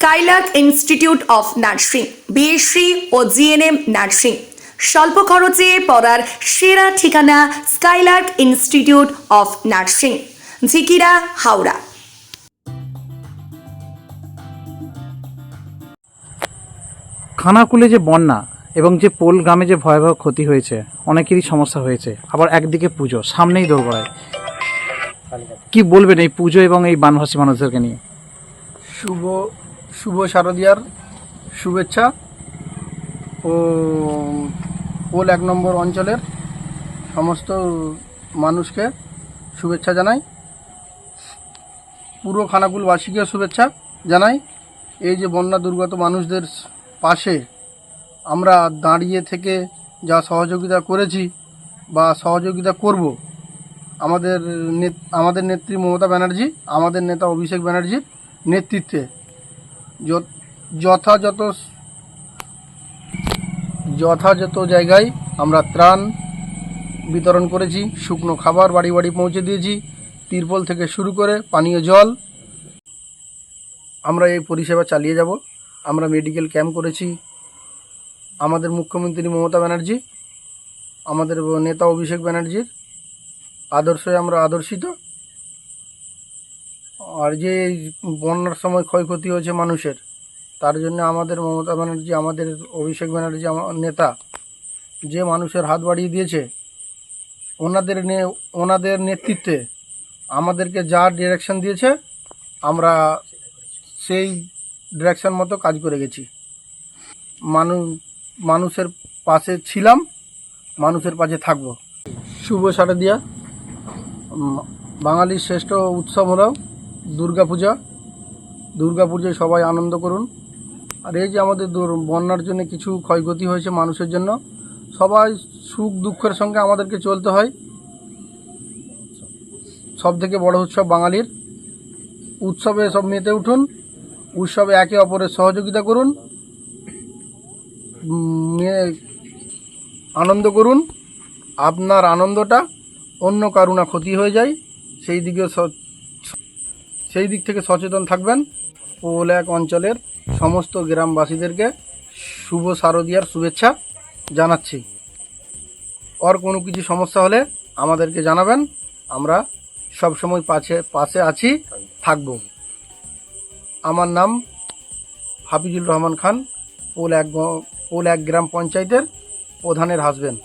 Skylark Institute of nursing BSc O GNM nursing স্বল্প খরচে পড়ার সেরা ঠিকানা Skylark Institute of nursing Jhikira Howrah. খানাকুলে যে বন্যা এবং যে পোল গ্রামে যে ভয়াবহ ক্ষতি হয়েছে অনেকেরই সমস্যা হয়েছে। আবার একদিকে পুজো সামনেই দোরগোড়ায় কি বলবেন এই পুজো এবং এই বানভাসী মানুষদেরকে নিয়ে? শুভ শুভ শারদিয়ার শুভেচ্ছা। ও পোল এক নম্বর অঞ্চলের সমস্ত মানুষকে শুভেচ্ছা জানাই। পুরো খানাকুলবাসীকে শুভেচ্ছা জানাই। এই যে বন্যা দুর্গত মানুষদের পাশে আমরা দাঁড়িয়ে থেকে যা সহযোগিতা করেছি বা সহযোগিতা করব, আমাদের আমাদের নেত্রী মমতা ব্যানার্জি, আমাদের নেতা অভিষেক ব্যানার্জির নেতৃত্বে যথাযথ যথাযথ জায়গায় আমরা ত্রাণ বিতরণ করেছি, শুকনো খাবার বাড়ি বাড়ি পৌঁছে দিয়েছি, তিরপল থেকে শুরু করে পানীয় জল। আমরা এই পরিষেবা চালিয়ে যাব। আমরা মেডিকেল ক্যাম্প করেছি। আমাদের মুখ্যমন্ত্রী মমতা ব্যানার্জি, আমাদের নেতা অভিষেক ব্যানার্জির আদর্শে আমরা আদর্শিত। আর যে এই বন্যার সময় ক্ষয়ক্ষতি হয়েছে মানুষের তার জন্য আমাদের মমতা ব্যানার্জি আমাদের অভিষেক ব্যানার্জি আমার নেতা যে মানুষের হাত বাড়িয়ে দিয়েছে ওনাদের নে ওনাদের নেতৃত্বে আমাদেরকে যা ডিরেকশন দিয়েছে আমরা সেই ডিরেকশন মতো কাজ করে গেছি। মানুষ মানুষের পাশে ছিলাম মানুষের পাশে থাকব। শুভ শারদিয়া। উম, বাঙালির শ্রেষ্ঠ উৎসব হলো দুর্গাপূজা। দুর্গাপূজায় সবাই আনন্দ করুন। আর এই যে আমাদের বন্যার জন্য কিছু ক্ষয়ক্ষতি হয়েছে মানুষের জন্য, সবাই সুখ দুঃখের সঙ্গে আমাদেরকে চলতে হয়। সব থেকে বড় উৎসব বাঙালির। উৎসবে সব মেতে উঠুন, উৎসবে একে অপরের সহযোগিতা করুন আনন্দ করুন। আপনার আনন্দটা অন্য কারুণা ক্ষতি হয়ে যায়, সেই দিকে সেই দিক থেকে সচেতন থাকবেন। পোল এক অঞ্চলের সমস্ত গ্রামবাসীদেরকে শুভ শারদিয়ার শুভেচ্ছা জানাচ্ছি। আর কোনো কিছু সমস্যা হলে আমাদেরকে জানাবেন। আমরা সব সময় পাশে পাশে আছি, থাকব। আমার নাম হাফিজুর রহমান খান পোল এক পোল এক গ্রাম পঞ্চায়েতের প্রধানের হাসবেন্ড